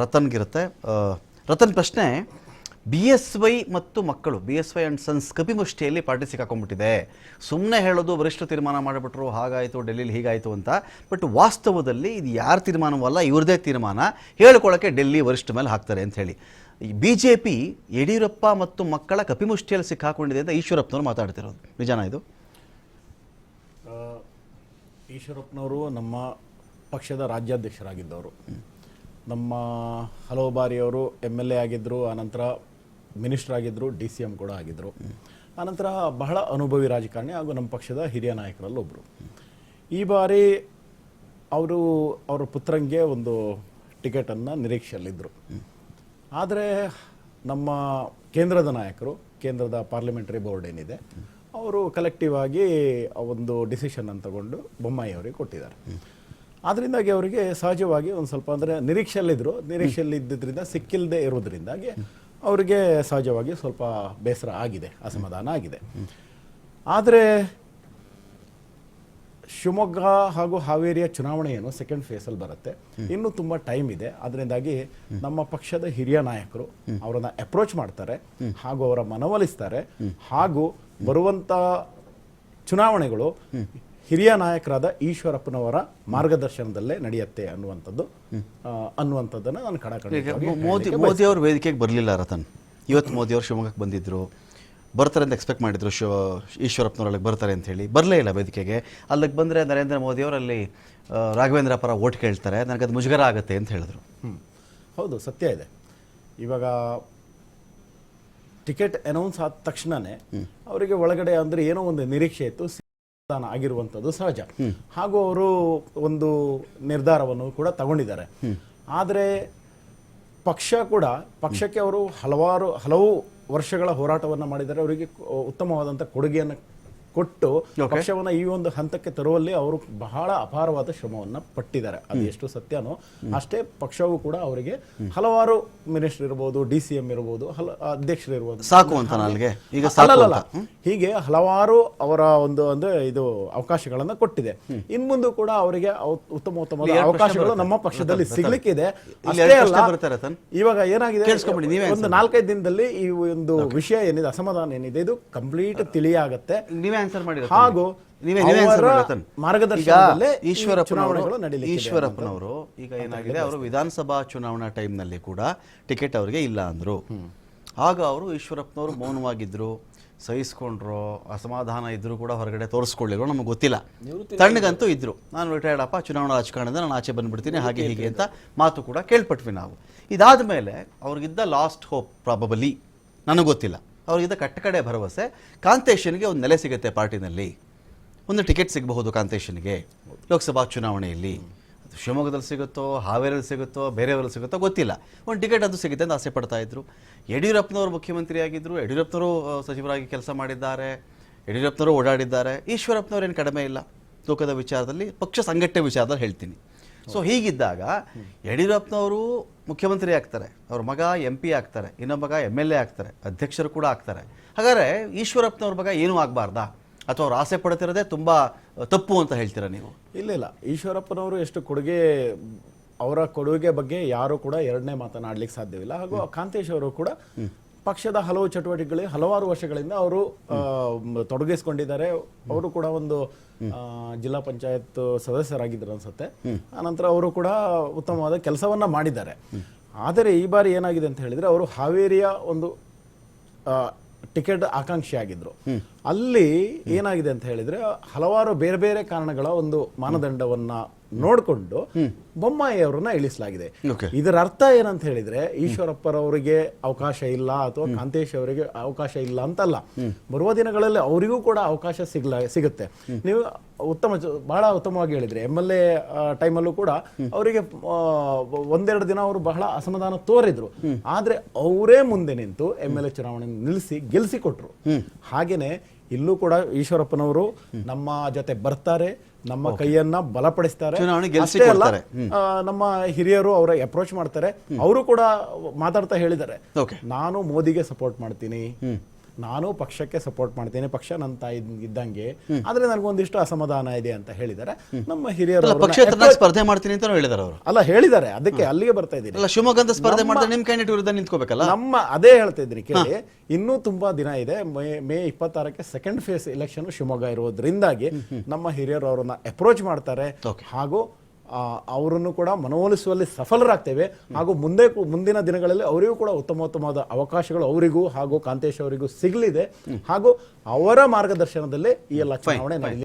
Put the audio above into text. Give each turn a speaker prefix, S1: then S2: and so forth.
S1: ರತನ್ಗಿರುತ್ತೆ. ರತನ್ ಪ್ರಶ್ನೆ B S Y ಮತ್ತು ಮಕ್ಕಳು B S Y and sons ಕಪಿಮುಷ್ಟಿಯಲ್ಲಿ party ಸಿಕ್ಕಾಕೊಂಡ್ಬಿಟ್ಟಿದೆ. ಸುಮ್ಮನೆ ಹೇಳೋದು ವರಿಷ್ಠ ತೀರ್ಮಾನ ಮಾಡಿಬಿಟ್ರು ಹಾಗಾಯಿತು ಡೆಲ್ಲಿಲಿ ಹೀಗಾಯಿತು ಅಂತ. ಬಟ್ ವಾಸ್ತವದಲ್ಲಿ ಇದು ಯಾರ ತೀರ್ಮಾನವಲ್ಲ ಇವ್ರದೇ ತೀರ್ಮಾನ. ಹೇಳ್ಕೊಳ್ಳೋಕ್ಕೆ ಡೆಲ್ಲಿ ವರಿಷ್ಠ ಮೇಲೆ ಹಾಕ್ತಾರೆ ಅಂತ ಹೇಳಿ. ಬಿ ಜೆ ಪಿ ಯಡಿಯೂರಪ್ಪ ಮತ್ತು ಮಕ್ಕಳ ಕಪಿಮುಷ್ಟಿಯಲ್ಲಿ ಸಿಕ್ಕಾಕೊಂಡಿದೆ ಅಂತ ಈಶ್ವರಪ್ಪನವರು ಮಾತಾಡ್ತಿರೋದು. ನಿಜಾನ ಇದು?
S2: ಈಶ್ವರಪ್ಪನವರು ನಮ್ಮ ಪಕ್ಷದ ರಾಜ್ಯಾಧ್ಯಕ್ಷರಾಗಿದ್ದವರು. ನಮ್ಮ ಹಲವು ಬಾರಿ ಅವರು ಎಂ ಎಲ್ ಎ ಆಗಿದ್ದರು ಆನಂತರ ಮಿನಿಸ್ಟರ್ ಆಗಿದ್ದರು ಡಿ ಸಿ ಎಂ ಕೂಡ ಆಗಿದ್ದರು ಆನಂತರ ಬಹಳ ಅನುಭವಿ ರಾಜಕಾರಣಿ ಹಾಗೂ ನಮ್ಮ ಪಕ್ಷದ ಹಿರಿಯ ನಾಯಕರಲ್ಲಿ ಒಬ್ಬರು ಈ ಬಾರಿ ಅವರು, ಅವರ ಪುತ್ರಂಗೆ ಒಂದು ಟಿಕೆಟನ್ನು ನಿರೀಕ್ಷೆಯಲ್ಲಿದ್ದರು ಆದರೆ ನಮ್ಮ ಕೇಂದ್ರದ ನಾಯಕರು, ಕೇಂದ್ರದ ಪಾರ್ಲಿಮೆಂಟರಿ ಬೋರ್ಡ್ ಏನಿದೆ, ಅವರು ಕಲೆಕ್ಟಿವ್ ಆಗಿ ಒಂದು ಡಿಸಿಷನ್ ಅನ್ನು ತಗೊಂಡು ಬೊಮ್ಮಾಯಿ ಅವರಿಗೆ ಕೊಟ್ಟಿದ್ದಾರೆ. ಅದರಿಂದಾಗಿ ಅವರಿಗೆ ಸಹಜವಾಗಿ ಒಂದು ಸ್ವಲ್ಪ ಅಂದರೆ ನಿರೀಕ್ಷೆಯಲ್ಲಿದ್ದರು ನಿರೀಕ್ಷೆಯಲ್ಲಿ ಇದ್ದಿದ್ದರಿಂದ ಸಿಕ್ಕಿಲ್ಲದೆ ಇರೋದ್ರಿಂದಾಗಿ ಅವರಿಗೆ ಸಹಜವಾಗಿ ಸ್ವಲ್ಪ ಬೇಸರ ಆಗಿದೆ, ಅಸಮಾಧಾನ ಆಗಿದೆ. ಆದರೆ ಶಿವಮೊಗ್ಗ ಹಾಗೂ ಹಾವೇರಿಯ ಚುನಾವಣೆ ಏನು ಸೆಕೆಂಡ್ ಫೇಸಲ್ಲಿ ಬರುತ್ತೆ. ಇನ್ನೂ ತುಂಬ ಟೈಮ್ ಇದೆ. ಅದರಿಂದಾಗಿ ನಮ್ಮ ಪಕ್ಷದ ಹಿರಿಯ ನಾಯಕರು ಅವರನ್ನ ಅಪ್ರೋಚ್ ಮಾಡ್ತಾರೆ ಹಾಗೂ ಅವರ ಮನವೊಲಿಸ್ತಾರೆ ಹಾಗೂ ಬರುವಂತ ಚುನಾವಣೆಗಳು ಹಿರಿಯ ನಾಯಕರಾದ ಈಶ್ವರಪ್ಪನವರ ಮಾರ್ಗದರ್ಶನದಲ್ಲೇ ನಡೆಯುತ್ತೆ ಅನ್ನುವಂಥದ್ದು ಅನ್ನುವಂಥದ್ದನ್ನು ನಾನು
S1: ಕಡ ಮೋದಿ ಮೋದಿ ಅವರು ವೇದಿಕೆಗೆ ಬರಲಿಲ್ಲ ರತನ್. ಇವತ್ತು ಮೋದಿ ಅವರು ಶಿವಮೊಗ್ಗಕ್ಕೆ ಬಂದಿದ್ದರು ಬರ್ತಾರೆ ಅಂತ ಎಕ್ಸ್ಪೆಕ್ಟ್ ಮಾಡಿದ್ರು ಶಿವ ಈಶ್ವರಪ್ಪನವ್ರಲ್ಲಿಗೆ ಬರ್ತಾರೆ ಅಂತ ಹೇಳಿ. ಬರಲೇ ಇಲ್ಲ ವೇದಿಕೆಗೆ. ಅಲ್ಲಿಗೆ ಬಂದರೆ ನರೇಂದ್ರ ಮೋದಿ ಅವರಲ್ಲಿ ರಾಘವೇಂದ್ರ ಪರ ಓಟ್ ಕೇಳ್ತಾರೆ. ನನಗದು ಮುಜುಗರ ಆಗುತ್ತೆ ಅಂತ ಹೇಳಿದ್ರು.
S2: ಹೌದು ಸತ್ಯ ಇದೆ. ಇವಾಗ ಟಿಕೆಟ್ ಅನೌನ್ಸ್ ಆದ ತಕ್ಷಣನೇ ಅವರಿಗೆ ಒಳಗಡೆ ಅಂದರೆ ಏನೋ ಒಂದು ನಿರೀಕ್ಷೆ ಇತ್ತು. ಸಮಾಧಾನ ಆಗಿರುವಂಥದ್ದು ಸಹಜ. ಹಾಗೂ ಅವರು ಒಂದು ನಿರ್ಧಾರವನ್ನು ಕೂಡ ತಗೊಂಡಿದ್ದಾರೆ. ಆದರೆ ಪಕ್ಷ ಕೂಡ ಪಕ್ಷಕ್ಕೆ ಅವರು ಹಲವಾರು ಹಲವು ವರ್ಷಗಳ ಹೋರಾಟವನ್ನು ಮಾಡಿದ್ದಾರೆ. ಅವರಿಗೆ ಉತ್ತಮವಾದಂಥ ಕೊಡುಗೆಯನ್ನು ಕೊಟ್ಟು ಪಕ್ಷವನ್ನ ಈ ಒಂದು ಹಂತಕ್ಕೆ ತರುವಲ್ಲಿ ಅವರು ಬಹಳ ಅಪಾರವಾದ ಶ್ರಮವನ್ನ ಪಟ್ಟಿದ್ದಾರೆ. ಅದು ಎಷ್ಟು ಸತ್ಯನೋ ಅಷ್ಟೇ ಪಕ್ಷವು ಕೂಡ ಅವರಿಗೆ ಹಲವಾರು ಮಿನಿಸ್ಟರ್ ಇರ್ಬೋದು ಡಿ ಸಿ ಎಂ ಇರ್ಬೋದು ಹಲ ಅಧ್ಯಕ್ಷರು ಇರ್ಬೋದು.
S1: ಸಾಕು ಅಂತ ನನಗೆ ಈಗ
S2: ಹೀಗೆ ಹಲವಾರು ಅವರ ಒಂದು ಅಂದ್ರೆ ಇದು ಅವಕಾಶಗಳನ್ನ ಕೊಟ್ಟಿದೆ. ಇನ್ ಮುಂದೆ ಕೂಡ ಅವರಿಗೆ ಉತ್ತಮ ಉತ್ತಮ ಅವಕಾಶಗಳು ನಮ್ಮ ಪಕ್ಷದಲ್ಲಿ
S1: ಸಿಗ್ಲಿಕ್ಕೆ
S2: ಸಿಗ್ಲಿಕ್ಕಿದೆ. ಅಷ್ಟೇ ಅಲ್ಲ ಇವಾಗ ಏನಾಗಿದೆ? ಒಂದು ನಾಲ್ಕೈದು ದಿನದಲ್ಲಿ ಈ ಒಂದು ವಿಷಯ ಏನಿದೆ ಅಸಮಾಧಾನ ಏನಿದೆ ಇದು ಕಂಪ್ಲೀಟ್ ತಿಳಿಯಾಗತ್ತೆ.
S1: ನೀವೇ ಆನ್ಸರ್ ಮಾಡಿದ್ರು.
S2: ಹಾಗೂ
S1: ನೀವೇ ನೀವೇ ಆನ್ಸರ್
S2: ಅವರ
S1: ಮಾಡಿ
S2: ಮಾರ್ಗದರ್ಶನದಲ್ಲೇ
S1: ಈಗ
S2: ಈ
S1: ಈಶ್ವರಪ್ಪನವರು
S2: ನಡೀಲಿಕ್ಕಿದೆ
S1: ಈಶ್ವರಪ್ಪನವರು ಈಗ ಏನಾಗಿದೆ? ಅವರು ವಿಧಾನಸಭಾ ಚುನಾವಣಾ ಟೈಮ್ನಲ್ಲಿ ಕೂಡ ಟಿಕೆಟ್ ಅವರಿಗೆ ಇಲ್ಲ ಅಂದ್ರು. ಆಗ ಅವರು ಈಶ್ವರಪ್ಪನವರು ಮೌನವಾಗಿದ್ರು. ಸಹಿಸ್ಕೊಂಡ್ರು ಅಸಮಾಧಾನ ಇದ್ರು ಕೂಡ ಹೊರಗಡೆ ತೋರಿಸ್ಕೊಳ್ಳಿರೋ ನಮಗೆ ಗೊತ್ತಿಲ್ಲ. ತಣ್ಣಗಂತೂ ಇದ್ರು. ನಾನು ರಿಟೈರ್ಡ್ ಅಪ್ಪ ಚುನಾವಣಾ ರಾಜಕಾರಣದಿಂದ ನಾನು ಆಚೆ ಬಂದ್ಬಿಡ್ತೀನಿ ಹಾಗೆ ಹೀಗೆ ಅಂತ ಮಾತು ಕೂಡ ಕೇಳ್ಪಟ್ವಿ ನಾವು. ಇದಾದ ಮೇಲೆ ಅವ್ರಿಗಿದ್ದ ಲಾಸ್ಟ್ ಹೋಪ್ ಪ್ರಾಬಬಲಿ ನನಗೆ ಗೊತ್ತಿಲ್ಲ. ಅವ್ರಿಗಿದ್ದ ಕಟ್ಟಕಡೆ ಭರವಸೆ. ಕಾಂತೇಶನ್ಗೆ ಒಂದು ನೆಲೆ ಸಿಗುತ್ತೆ ಪಾರ್ಟಿನಲ್ಲಿ. ಒಂದು ಟಿಕೆಟ್ ಸಿಗಬಹುದು ಕಾಂತೇಶನ್ಗೆ ಲೋಕಸಭಾ ಚುನಾವಣೆಯಲ್ಲಿ. ಶಿವಮೊಗ್ಗದಲ್ಲಿ ಸಿಗುತ್ತೋ ಹಾವೇರಿಯಲ್ಲಿ ಸಿಗುತ್ತೋ ಬೇರೆಯವರಲ್ಲಿ ಸಿಗುತ್ತೋ ಗೊತ್ತಿಲ್ಲ. ಒಂದು ಟಿಕೆಟ್ ಅದು ಸಿಗುತ್ತೆ ಅಂತ ಆಸೆ ಪಡ್ತಾ ಇದ್ರು. ಯಡಿಯೂರಪ್ಪನವರು ಮುಖ್ಯಮಂತ್ರಿ ಆಗಿದ್ರು ಯಡಿಯೂರಪ್ಪನವರು ಸಚಿವರಾಗಿ ಕೆಲಸ ಮಾಡಿದ್ದಾರೆ ಯಡಿಯೂರಪ್ಪನವರು ಓಡಾಡಿದ್ದಾರೆ. ಈಶ್ವರಪ್ಪನವರೇನು ಏನು ಕಡಿಮೆ ಇಲ್ಲ. ತೂಕದ ವಿಚಾರದಲ್ಲಿ ಪಕ್ಷ ಸಂಘಟನೆ ವಿಚಾರದಲ್ಲಿ ಹೇಳ್ತೀನಿ. ಸೊ ಹೀಗಿದ್ದಾಗ ಯಡಿಯೂರಪ್ಪನವರು ಮುಖ್ಯಮಂತ್ರಿ ಆಗ್ತಾರೆ ಅವ್ರ ಮಗ ಎಂ ಪಿ ಆಗ್ತಾರೆ ಇನ್ನೊಬ್ಬ ಮಗ ಎಂ ಎಲ್ ಎ ಆಗ್ತಾರೆ ಅಧ್ಯಕ್ಷರು ಕೂಡ ಆಗ್ತಾರೆ. ಹಾಗಾದರೆ ಈಶ್ವರಪ್ಪನವ್ರ ಮಗ ಏನೂ ಆಗಬಾರ್ದಾ? ಅಥವಾ ಅವ್ರು ಆಸೆ ಪಡ್ತಿರೋದೇ ತುಂಬ ತಪ್ಪು ಅಂತ ಹೇಳ್ತೀರಾ ನೀವು?
S2: ಇಲ್ಲ ಇಲ್ಲ. ಈಶ್ವರಪ್ಪನವರು ಎಷ್ಟು ಕೊಡುಗೆ ಅವರ ಕೊಡುಗೆ ಬಗ್ಗೆ ಯಾರು ಕೂಡ ಎರಡನೇ ಮಾತನಾಡ್ಲಿಕ್ಕೆ ಸಾಧ್ಯವಿಲ್ಲ. ಹಾಗೂ ಕಾಂತೇಶ್ ಅವರು ಕೂಡ ಪಕ್ಷದ ಹಲವು ಚಟುವಟಿಕೆಗಳಿಗೆ ಹಲವಾರು ವರ್ಷಗಳಿಂದ ಅವರು ತೊಡಗಿಸಿಕೊಂಡಿದ್ದಾರೆ. ಅವರು ಕೂಡ ಒಂದು ಜಿಲ್ಲಾ ಪಂಚಾಯತ್ ಸದಸ್ಯರಾಗಿದ್ದರು ಅನ್ಸುತ್ತೆ. ಆನಂತರ ಅವರು ಕೂಡ ಉತ್ತಮವಾದ ಕೆಲಸವನ್ನ ಮಾಡಿದ್ದಾರೆ. ಆದರೆ ಈ ಬಾರಿ ಏನಾಗಿದೆ ಅಂತ ಹೇಳಿದ್ರೆ ಅವರು ಹಾವೇರಿಯ ಒಂದು ಟಿಕೆಟ್ ಆಕಾಂಕ್ಷಿ ಆಗಿದ್ರು ಅಲ್ಲಿ ಏನಾಗಿದೆ ಅಂತ ಹೇಳಿದ್ರೆ ಹಲವಾರು ಬೇರೆ ಬೇರೆ ಕಾರಣಗಳ ಒಂದು ಮಾನದಂಡವನ್ನ ನೋಡಿಕೊಂಡು ಬೊಮ್ಮಾಯಿ ಅವರನ್ನ ಇಳಿಸಲಾಗಿದೆ. ಇದರ ಅರ್ಥ ಏನಂತ ಹೇಳಿದ್ರೆ ಈಶ್ವರಪ್ಪರವರಿಗೆ ಅವಕಾಶ ಇಲ್ಲ ಅಥವಾ ಕಾಂತೇಶ್ ಅವರಿಗೆ ಅವಕಾಶ ಇಲ್ಲ ಅಂತಲ್ಲ. ಬರುವ ದಿನಗಳಲ್ಲಿ ಅವರಿಗೂ ಕೂಡ ಅವಕಾಶ ಸಿಗ್ಲ ಸಿಗುತ್ತೆ. ನೀವು ಉತ್ತಮ ಬಹಳ ಉತ್ತಮವಾಗಿ ಹೇಳಿದ್ರೆ ಎಂ ಎಲ್ ಎ ಟೈಮಲ್ಲೂ ಕೂಡ ಅವರಿಗೆ ಒಂದೆರಡು ದಿನ ಅವರು ಬಹಳ ಅಸಮಾಧಾನ ತೋರಿದ್ರು. ಆದ್ರೆ ಅವರೇ ಮುಂದೆ ನಿಂತು ಎಂ ಎಲ್ ಎ ಚುನಾವಣೆ ನಿಲ್ಲಿಸಿ ಗೆಲ್ಲಿಸಿ ಕೊಟ್ರು ಹಾಗೇನೆ ಇಲ್ಲೂ ಕೂಡ ಈಶ್ವರಪ್ಪನವರು ನಮ್ಮ ಜೊತೆ ಬರ್ತಾರೆ. ನಮ್ಮ ಕೈಯನ್ನ ಬಲಪಡಿಸ್ತಾರೆ. ಅಷ್ಟೇ ಅಲ್ಲ. ನಮ್ಮ ಹಿರಿಯರು ಅವರ ಅಪ್ರೋಚ್ ಮಾಡ್ತಾರೆ. ಅವರು ಕೂಡ ಮಾತಾಡ್ತಾ ಹೇಳಿದ್ದಾರೆ. ನಾನು ಮೋದಿಗೆ ಸಪೋರ್ಟ್ ಮಾಡ್ತೀನಿ. ನಾನು ಪಕ್ಷಕ್ಕೆ ಸಪೋರ್ಟ್ ಮಾಡ್ತೇನೆ ಪಕ್ಷ ನನ್ನ ತಾಯಿ ಇದ್ದಂಗೆ ಆದ್ರೆ ನನಗೊಂದಿಷ್ಟು ಅಸಮಾಧಾನ ಇದೆ ಅಂತ ಹೇಳಿದ್ದಾರೆ ನಮ್ಮ ಹಿರಿಯರು ಅವ್ರನ್ನ
S1: ಸ್ಪರ್ಧೆ ಮಾಡ್ತೀನಿ ಅಂತ ಹೇಳಿದಾರೆ ಅವರು.
S2: ಅಲ್ಲ ಹೇಳಿದ್ದಾರೆ ಅದಕ್ಕೆ ಅಲ್ಲಿಗೆ ಬರ್ತಾ ಇದ್ದೀನಿ.
S1: ಅಲ್ಲ ಶಿವಮೊಗ್ಗದ ಸ್ಪರ್ಧೆ ಮಾಡಿದ್ರೆ ನಿಮ್ ಕ್ಯಾಂಡಿಡೇಟ್ ವಿರುದ್ಧ ನಿಂತ್ಕೋಬೇಕಲ್ಲ?
S2: ನಮ್ಮ ಅದೇ ಹೇಳ್ತಾ ಇದ್ದೀನಿ ಕೇಳಿ. ಇನ್ನೂ ತುಂಬಾ ದಿನ ಇದೆ. ಮೇ ಮೇ ಇಪ್ಪತ್ತಾರಕ್ಕೆ ಸೆಕೆಂಡ್ ಫೇಸ್ ಎಲೆಕ್ಷನ್ ಶಿವಮೊಗ್ಗ ಇರೋದ್ರಿಂದಾಗಿ ನಮ್ಮ ಹಿರಿಯರು ಅವರನ್ನ ಅಪ್ರೋಚ್ ಮಾಡ್ತಾರೆ. ಹಾಗೂ ಅವರನ್ನು ಕೂಡ ಮನವೊಲಿಸುವಲ್ಲಿ ಸಫಲರಾಗ್ತೇವೆ. ಹಾಗೂ ಮುಂದೆ ಮುಂದಿನ ದಿನಗಳಲ್ಲಿ ಅವರಿಗೂ ಕೂಡ ಉತ್ತಮ ಉತ್ತಮವಾದ ಅವಕಾಶಗಳು ಅವರಿಗೂ ಹಾಗೂ ಕಾಂತೇಶ್ ಅವರಿಗೂ ಸಿಗಲಿದೆ. ಹಾಗೂ ಅವರ ಮಾರ್ಗದರ್ಶನದಲ್ಲಿ ಈ ಎಲ್ಲ ಚುನಾವಣೆ ನಡೆಯಲಿ